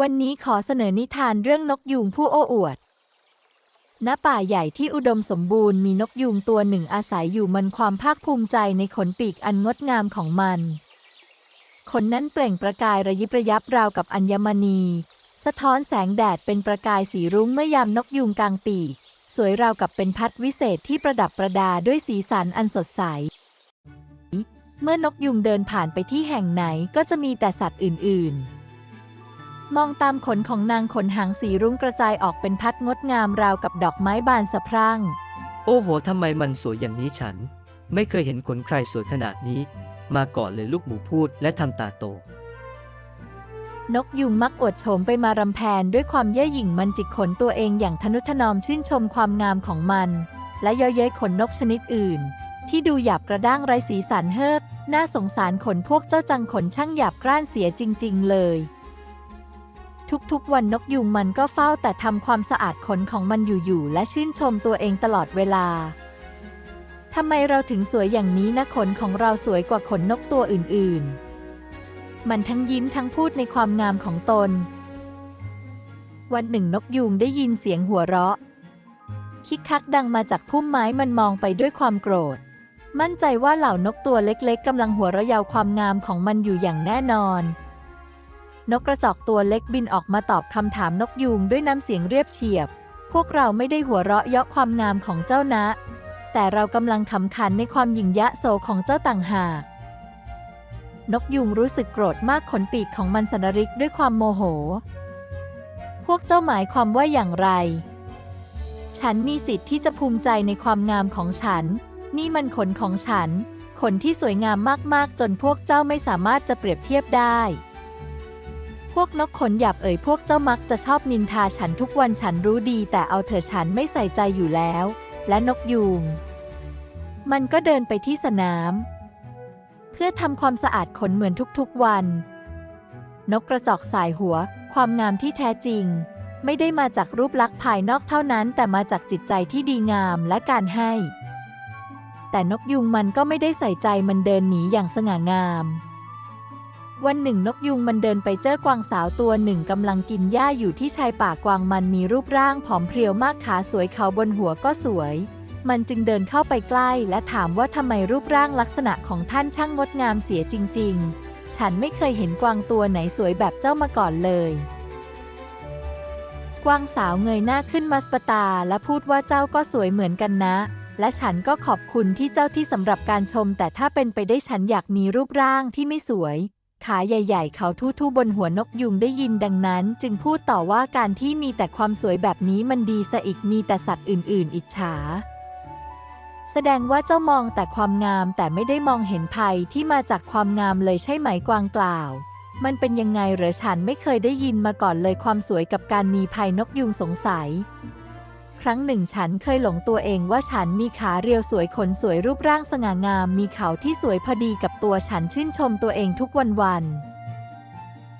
วันนี้ขอเสนอนิทานเรื่องนกยูงผู้โอ้อวด ณ ป่าใหญ่ที่อุดมสมบูรณ์มีนกยูงตัวหนึ่งอาศัยอยู่มันความภาคภูมิใจในขนปีกอันงดงามของมัน ขนนั้นเปล่งประกายระยิบระยับราวกับอัญมณี สะท้อนแสงแดดเป็นประกายสีรุ้งเมื่อยามนกยูงกลางปีก สวยราวกับเป็นพัดวิเศษที่ประดับประดาด้วยสีสันอันสดใสเมื่อนกยุงเดินผ่านไปที่แห่งไหนก็จะมีแต่สัตว์อื่น ๆ มองตามขนของนางขนหางสีรุ้งกระจายออกเป็นพัดงดงามราวกับดอกไม้บานสะพรั่ง โอ้โห ทำไมมันสวยอย่างนี้ฉัน ไม่เคยเห็นขนใครสวยขนาดนี้ มาก่อนเลยลูกหมูพูดและทำตาโต นกยุงมักอวดโฉมไปมารำแพนด้วยความเย่อหยิ่งมันจิกขนตัวเองอย่างทนุถนอมชื่นชมความงามของมัน และเย้อเย้ยขนนกชนิดอื่น ที่ดูหยาบกระด้างไร้สีสันเฮิบน่าสงสารขนพวกเจ้าจังขนช่างหยาบกร้านเสียจริง ๆ เลย ทุกๆ วันนกยุงมันก็เฝ้าแต่ทำความสะอาดขนของมันอยู่ๆและชื่นชมตัวเองตลอดเวลาทำไมเราถึงสวยอย่างนี้นะขนของเราสวยกว่าขนนกตัวอื่นๆ มันทั้งยิ้มทั้งพูดในความงามของตน วันหนึ่งนกยูงได้ยินเสียงหัวเราะ คิกคักดังมาจากพุ่มไม้มันมองไปด้วยความโกรธ มั่นใจว่าเหล่านกตัวเล็กๆกำลังหัวเราะเยาความงามของมันอยู่อย่างแน่นอน นกกระจอกตัวเล็กบินออกมาตอบคำถามนกยูงด้วยน้ำเสียงเรียบเฉียบ พวกเราไม่ได้หัวเราะเยาะความงามของเจ้านะ แต่เรากำลังขำขันในความหยิ่งยะโสของเจ้าต่างหากนกยุงรู้สึกโกรธมากขนปีกของมันสนริกด้วยความโมโห พวกเจ้าหมายความว่าอย่างไร ฉันมีสิทธิ์ที่จะภูมิใจในความงามของฉัน นี่มันขนของฉัน ขนที่สวยงามมากๆ จนพวกเจ้าไม่สามารถจะเปรียบเทียบได้ วกนกขนหยาบเอ่ยพวกเจ้ามักจะชอบนินทาฉันทุกวันฉันรู้ดี แต่เอาเถอะฉันไม่ใส่ใจอยู่แล้ว และนกยูงมันก็เดินไปที่สนาม เพื่อทำความสะอาดขนเหมือนทุกๆวัน นกกระจอกสายหัว ความงามที่แท้จริง ไม่ได้มาจากรูปลักษณ์ภายนอกเท่านั้น แต่มาจากจิตใจที่ดีงามและการให้ แต่นกยุงมันก็ไม่ได้ใส่ใจมันเดินหนีอย่างสง่างาม วันหนึ่งนกยุงมันเดินไปเจอกวางสาวตัวหนึ่งกำลังกินหญ้าอยู่ที่ชายป่ากวางมันมีรูปร่างผอมเพรียวมากขาสวยเขาบนหัวก็สวย มันจึงเดินเข้าไปใกล้และถามว่าทำไมรูปร่างลักษณะของท่านช่างงดงามเสียจริง ๆ ฉันไม่เคยเห็นกวางตัวไหนสวยแบบเจ้ามาก่อนเลย กวางสาวเงยหน้าขึ้นมาสปตาและพูดว่าเจ้าก็สวยเหมือนกันนะและฉันก็ขอบคุณที่เจ้าที่สำหรับการชม แต่ถ้าเป็นไปได้ฉันอยากมีรูปร่างที่ไม่สวย ขาใหญ่ ๆ เขาทู่ๆบนหัวนกยุงได้ยินดังนั้น จึงพูดต่อว่าการที่มีแต่ความสวยแบบนี้มันดีซะอีกมีแต่สัตว์อื่น ๆ อิจฉา แสดงว่าเจ้ามองแต่ความงามแต่ไม่ได้มองเห็นภัยที่มาจากความงามเลยใช่ไหมกวางกล่าว มันเป็นยังไงเหรอฉันไม่เคยได้ยินมาก่อนเลยความสวยกับการมีภัยนกยุงสงสัย ครั้งหนึ่งฉันเคยหลงตัวเองว่าฉันมีขาเรียวสวยขนสวยรูปร่างสง่างาม มีเขาที่สวยพอดีกับตัวฉันชื่นชมตัวเองทุกวันวัน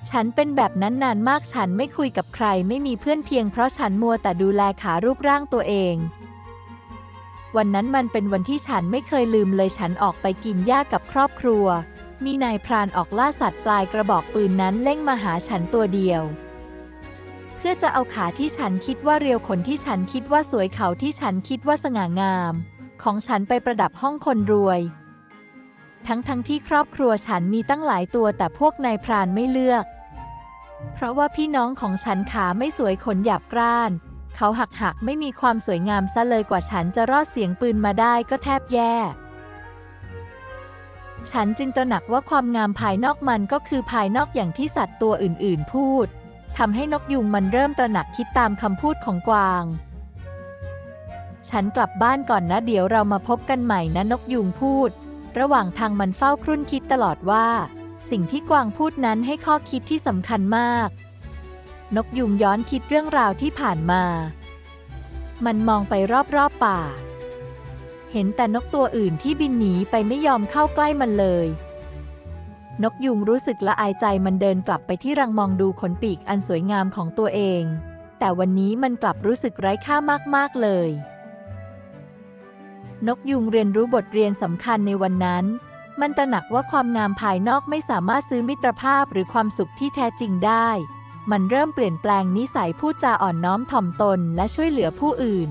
ฉันเป็นแบบนั้นนานมากฉันไม่คุยกับใครไม่มีเพื่อนเพียงเพราะฉันมัวแต่ดูแลขารูปร่างตัวเอง วันนั้นมันเป็นวันที่ฉันไม่เคยลืมเลยฉันออกไปกินหญ้ากับครอบครัว มีนายพรานออกล่าสัตว์ปลายกระบอกปืนนั้นเล่งมาหาฉันตัวเดียว เพื่อจะเอาขาที่ฉันคิดว่าเรียวขนที่ฉันคิดว่าสวยเขาที่ฉันคิดว่าสง่างาม ของฉันไปประดับห้องคนรวย ทั้งทั้งที่ครอบครัวฉันมีตั้งหลายตัวแต่พวกนายพรานไม่เลือก เพราะว่าพี่น้องของฉันขาไม่สวยขนหยาบกร้าน เขาหักหักไม่มีความสวยงามซะเลยกว่าฉันจะรอดเสียงปืนมาได้ก็แทบแย่ฉันจึงตระหนักว่าความงามภายนอกมันก็คือภายนอกอย่างที่สัตว์ตัวอื่น ๆ พูด ทำให้นกยุงมันเริ่มตระหนักคิดตามคำพูดของกวาง ฉันกลับบ้านก่อนนะเดี๋ยวเรามาพบกันใหม่นะนกยุงพูด ระหว่างทางมันเฝ้าครุ่นคิดตลอดว่า สิ่งที่กวางพูดนั้นให้ข้อคิดที่สำคัญมาก นกยุงย้อนคิดเรื่องราวที่ผ่านมา มันมองไปรอบๆป่า เห็นแต่นกตัวอื่นที่บินหนีไปไม่ยอมเข้าใกล้มันเลย นกยุงรู้สึกละอายใจมันเดินกลับไปที่รังมองดูขนปีกอันสวยงามของตัวเอง แต่วันนี้มันกลับรู้สึกไร้ค่ามากๆเลย นกยุงเรียนรู้บทเรียนสำคัญในวันนั้น มันตระหนักว่าความงามภายนอกไม่สามารถซื้อมิตรภาพหรือความสุขที่แท้จริงได้ มันเริ่มเปลี่ยนแปลงนิสัยพูดจาอ่อนน้อมถ่อมตนและช่วยเหลือผู้อื่น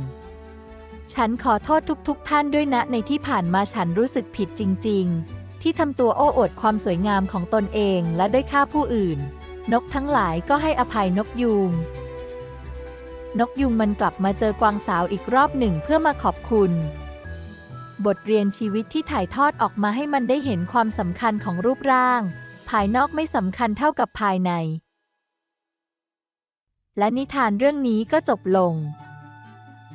ฉันขอโทษทุกๆทท่านด้วยนะในที่ผ่านมาฉันรู้สึกผิดจริง ๆ ที่ทำตัวโอ้อวดความสวยงามของตนเองและได้อยค่าผู้อื่น นกทั้งหลายก็ให้อภัยนกยูงนกยุงมันกลับมาเจอกวางสาวอีกรอบหนึ่งเพื่อมาขอบคุณ บทเรียนชีวิตที่ถ่ายทอดออกมาให้มันได้เห็นความสำคัญของรูปร่าง ภายนอกไม่สำคัญเท่ากับภายใน และนิทานเรื่องนี้ก็จบลง